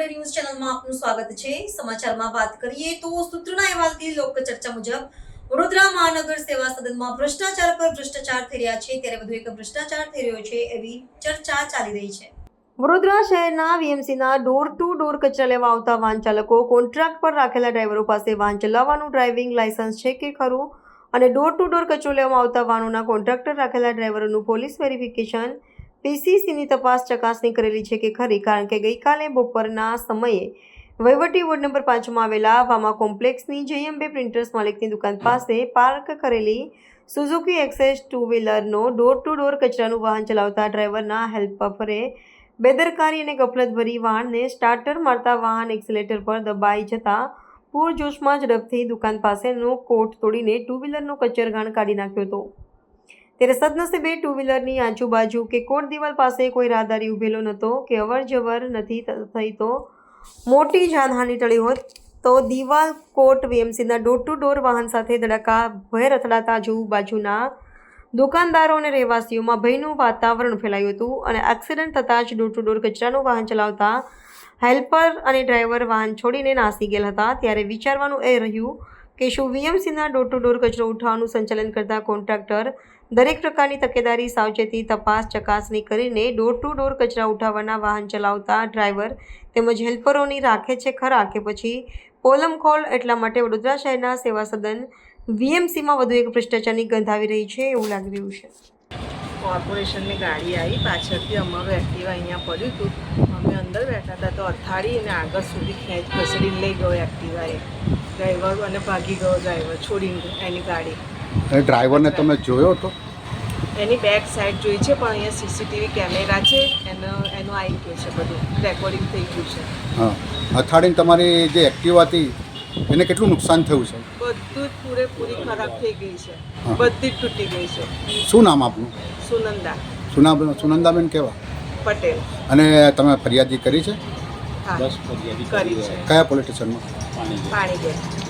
Today news ચેનલમાં આપનું સ્વાગત છે. સમાચારમાં વાત કરીએ તો સૂત્રોના અહેવાલથી લોક ચર્ચા મુજબ, વડોદરા મહાનગર સેવા સદનમાં ભ્રષ્ટાચાર પર ભ્રષ્ટાચાર થઈ રહ્યા છે. ત્યારે વધુ એક ભ્રષ્ટાચાર થઈ રહ્યો છે એવી ચર્ચા ચાલી રહી છે. વડોદરા શહેરના વીએમસીના ડોર ટુ ડોર કચરા લેવા આવતા વાહન ચાલકો કોન્ટ્રાક્ટ પર રાખેલા ડ્રાઈવરો પાસે વાહન ચલાવવાનું ડ્રાઇવિંગ લાયસન્સ છે કે ખરું? અને ડોર ટુ ડોર કચરો લેવામાં આવતા વાહનોના કોન્ટ્રાક્ટર રાખેલા ડ્રાઈવરોનું પોલીસ વેરિફિકેશન પીસીસીની તપાસ ચકાસણી કરેલી છે કે ખરી, કારણ કે ગઈકાલે બપોરના સમયે વહીવટી વોર્ડ નંબર પાંચમાં આવેલા વામા કોમ્પ્લેક્સની જયંબે પ્રિન્ટર્સ માલિકની દુકાન પાસે પાર્ક કરેલી સુઝુકી એક્સેસ ટુ વ્હીલરનો ડોર ટુ ડોર કચરાનું વાહન ચલાવતા ડ્રાઈવરના હેલ્પરે બેદરકારી અને ગફલતભરી વાહનને સ્ટાર્ટર મારતા વાહન એક્સિલેટર પર દબાઈ જતા પૂરજોશમાં ઝડપથી દુકાન પાસેનો કોટ તોડીને ટુ વ્હીલરનો કચરઘાણ કાઢી નાખ્યો હતો. ત્યારે સદનસીબે ટુ વ્હીલરની આજુબાજુ કે કોટ દિવાલ પાસે કોઈ રાહદારી ઊભેલો નહોતો કે અવર જવર નથી થઈ તો મોટી જાનહાનિ ટળી હોત, તો દિવાલ કોટ વીએમસીના ડોર ટુ ડોર વાહન સાથે ધડાકા ભય રથડાતા આજુબાજુના દુકાનદારો અને રહેવાસીઓમાં ભયનું વાતાવરણ ફેલાયું હતું અને એક્સિડન્ટ થતાં જ ડોર ટુ ડોર કચરાનું વાહન ચલાવતા હેલ્પર અને ડ્રાઈવર વાહન છોડીને નાસી ગયેલા હતા. ત્યારે વિચારવાનું એ રહ્યું કે શું વીએમસીના ડોર ટુ ડોર કચરો ઉઠાવવાનું સંચાલન કરતા કોન્ટ્રાક્ટર દરેક પ્રકારની તકેદારી, સાવચેતી, તપાસ, ચકાસણી કરીને ડોર ટુ ડોર કચરા ઉઠાવવાના વાહન ચલાવતા ડ્રાઈવર તેમજ હેલ્પરોની રાખે છે ખરા કે પછી પોલમ ખોલ એટલા માટે વડોદરા શહેરના સેવા સદન વીએમસીમાં વધુ એક ભ્રષ્ટાચારની ગંધ આવી રહી છે એવું લાગી રહ્યું છે. કોર્પોરેશનની ગાડી આવી, પાછળથી અમારું એક્ટિવા અહીંયા પડ્યું હતું. અમે અંદર બેઠા હતા તો અથાડી અને આગળ સુધી ખેંચ ઘસડીને લઈ ગયો એક્ટિવાએ ડ્રાઈવર અને ભાગી ગયો ડ્રાઈવર છોડીને એની ગાડી. અને ડ્રાઈવરને તમે જોયો હતો એની બેક સાઈડ જોઈ છે પણ અહીંયા સીસીટીવી કેમેરા છે એનો એનું આવી ગયું છે બધું. રેકોર્ડિંગ થઈ ગયું છે. હા. અથાડીને તમારી જે એક્ટિવા હતી એને કેટલું નુકસાન થયું છે? બધું જ પૂરેપૂરી ખરાબ થઈ ગઈ છે. બધી જ તૂટી ગઈ છે. શું નામ આપનું? સુનંદા. સુના સુનંદાબેન કેવા? પટેલ. અને તમે ફરિયાદી કરી છે? હા. કરી છે. કયા પોલીસ સ્ટેશનમાં? પાણી દે